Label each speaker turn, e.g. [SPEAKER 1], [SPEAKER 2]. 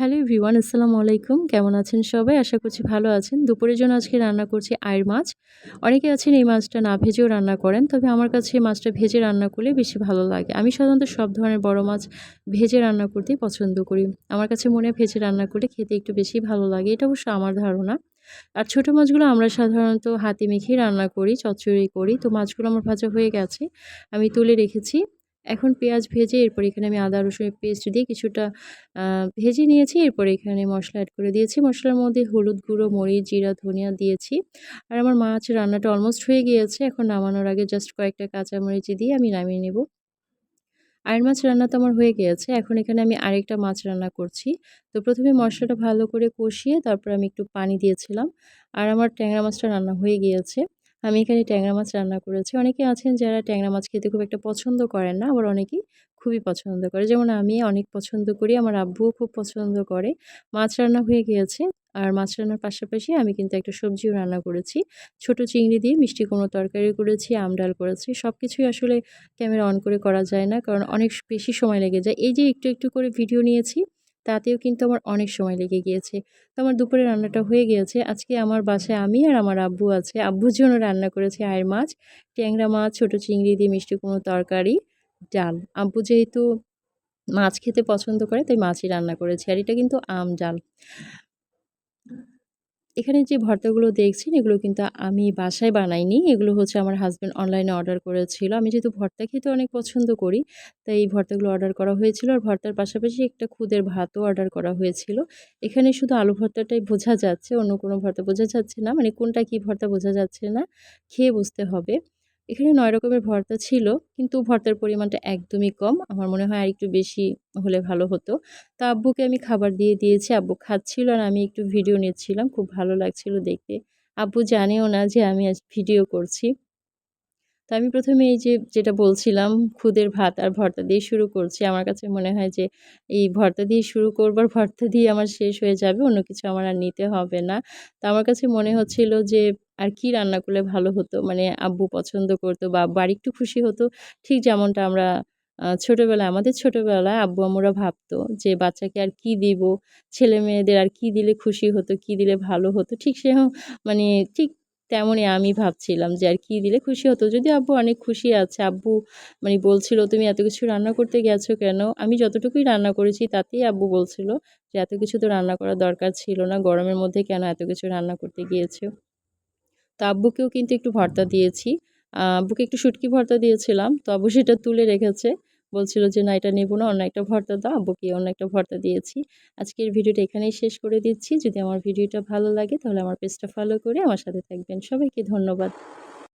[SPEAKER 1] Hello everyone, আসসালামু আলাইকুম। কেমন আছেন সবাই? আশা করছি ভালো আছেন। দুপুরের জন্য আজকে রান্না করছি আয়ের মাছ। অনেকে আছেন এই মাছটা না ভেজেও রান্না করেন, তবে আমার কাছে মাছটা ভেজে রান্না করলে বেশি ভালো লাগে। আমি সাধারণত সব ধরনের বড় মাছ ভেজে রান্না করতেই পছন্দ করি। আমার কাছে মনে হয় ভেজে রান্না করলে খেতে একটু বেশি ভালো লাগে, এটা অবশ্য আমার ধারণা। আর ছোটো মাছগুলো আমরা সাধারণত হাতে মেখেই রান্না করি, চচ্চড়ি করি। তো মাছগুলো আমার ভাজা হয়ে গেছে, আমি তুলে রেখেছি। এখন পেঁয়াজ ভেজে এরপর এখানে আমি আদা রসুনের পেস্ট দিয়ে কিছুটা ভেজে নিয়েছি। এরপর এখানে মশলা অ্যাড করে দিয়েছি। মশলার মধ্যে হলুদ গুঁড়ো, মরিচ, জিরা, ধনিয়া দিয়েছি। আর আমার মাছ রান্নাটা অলমোস্ট হয়ে গিয়েছে। এখন নামানোর আগে জাস্ট কয়েকটা কাঁচামরিচ দিয়ে আমি নামিয়ে নেব। আয়ের মাছ রান্না তো আমার হয়ে গিয়েছে। এখন এখানে আমি আরেকটা মাছ রান্না করছি। তো প্রথমে মশলাটা ভালো করে কষিয়ে তারপর আমি একটু পানি দিয়েছিলাম। আর আমার ট্যাংরা মাছটা রান্না হয়ে গিয়েছে। আমি এখানে ট্যাংরা মাছ রান্না করেছি। অনেকে আছেন যারা ট্যাংরা মাছ খেতে খুব একটা পছন্দ করেন না, আবার অনেকেই খুবই পছন্দ করে। যেমন আমি অনেক পছন্দ করি, আমার আব্বুও খুব পছন্দ করে। মাছ রান্না হয়ে গিয়েছে আর মাছ রান্নার পাশাপাশি আমি কিন্তু একটা সবজিও রান্না করেছি। ছোট চিংড়ি দিয়ে মিষ্টি কোনো তরকারি করেছি, আম ডাল করেছি। সব কিছুই আসলে ক্যামেরা অন করে করা যায় না, কারণ অনেক বেশি সময় লেগে যায়। এই যে একটু একটু করে ভিডিও নিয়েছি তাতেও কিন্তু আমার অনেক সময় লেগে গিয়েছে। তো আমার দুপুরে রান্নাটা হয়ে গিয়েছে। আজকে আমার বাসায় আমি আর আমার আব্বু আছে। আব্বুর জন্য রান্না করেছি আয়ের মাছ, ট্যাংরা মাছ, ছোটো চিংড়ি দিয়ে মিষ্টি কোনো তরকারি, ডাল। আব্বু যেহেতু মাছ খেতে পছন্দ করে, তাই মাছই রান্না করেছি। আর এটা কিন্তু আম ডাল। এখানে যে ভর্তাগুলো দেখছেন, এগুলো কিন্তু আমি বাসায় বানাইনি। এগুলো হচ্ছে আমার হাজব্যান্ড অনলাইনে অর্ডার করেছিল। আমি যেহেতু ভর্তা খেতে অনেক পছন্দ করি, তাই এই ভর্তাগুলো অর্ডার করা হয়েছিল। আর ভর্তার পাশাপাশি একটা খুদের ভাতও অর্ডার করা হয়েছিল। এখানে শুধু আলু ভর্তাটাই বোঝা যাচ্ছে, অন্য কোনো ভর্তা বোঝা যাচ্ছে না। মানে কোনটা কি ভর্তা বোঝা যাচ্ছে না, খেয়ে বুঝতে হবে। এখানে নয় রকমের ভর্তা ছিল, কিন্তু ভর্তার পরিমাণটা একদমই কম। আমার মনে হয় আর একটু বেশি হলে ভালো হতো। তা আব্বুকে আমি খাবার দিয়ে দিয়েছি, আব্বু খাচ্ছিল আর আমি একটু ভিডিও নিচ্ছিলাম, খুব ভালো লাগছিল দেখতে। আব্বু জানেও না যে আমি আজ ভিডিও করছি। তো আমি প্রথমে এই যে, যেটা বলছিলাম, খুদের ভাত আর ভর্তা দিয়ে শুরু করছি, আমার কাছে মনে হয় যে, এই ভর্তা দিয়ে শুরু করবার ভর্তা দিয়ে আমার শেষ হয়ে যাবে, অন্য কিছু আমার আর নিতে হবে না। তো আমার কাছে মনে হচ্ছিল যে, আর কি রান্না করলে ভালো হতো? মানে আব্বু পছন্দ করতো বা বাড়ি একটু খুশি হতো? ঠিক যেমনটা আমরা ছোটোবেলায়, আমাদের ছোটোবেলায় আব্বু আম্মুরা ভাবতো যে, বাচ্চাকে আর কি দিব? ছেলে মেয়েদের আর কি দিলে খুশি হতো? কি দিলে ভালো হতো? ঠিক সে মানে ঠিক তেমনই আমি ভাবছিলাম যে আর কি দিলে খুশি হতো। যদি আব্বু অনেক খুশি আছে, আব্বু মানে বলছিল, তুমি এত কিছু রান্না করতে গেছো কেন? আমি যতটুকুই রান্না করেছি তাতেই আব্বু বলছিল যে, এত কিছু তো রান্না করার দরকার ছিল না, গরমের মধ্যে কেন এত কিছু রান্না করতে গিয়েছো? তো আব্বুকেও কিন্তু একটু ভর্তা দিয়েছি। আব্বুকে একটু শুটকি ভর্তা দিয়েছিলাম, তো আব্বু সেটা তুলে রেখেছে। বলছিল যে, না, এটা নেব না, অন্য একটা ভর্তা দাও, আব্বুকে অন্য একটা ভর্তা দিয়েছি। আজকের ভিডিওটা এখানেই শেষ করে দিচ্ছি। যদি আমার ভিডিওটা ভালো লাগে, তাহলে আমার পেজটা ফলো করে আমার সাথে থাকবেন। সবাইকে ধন্যবাদ।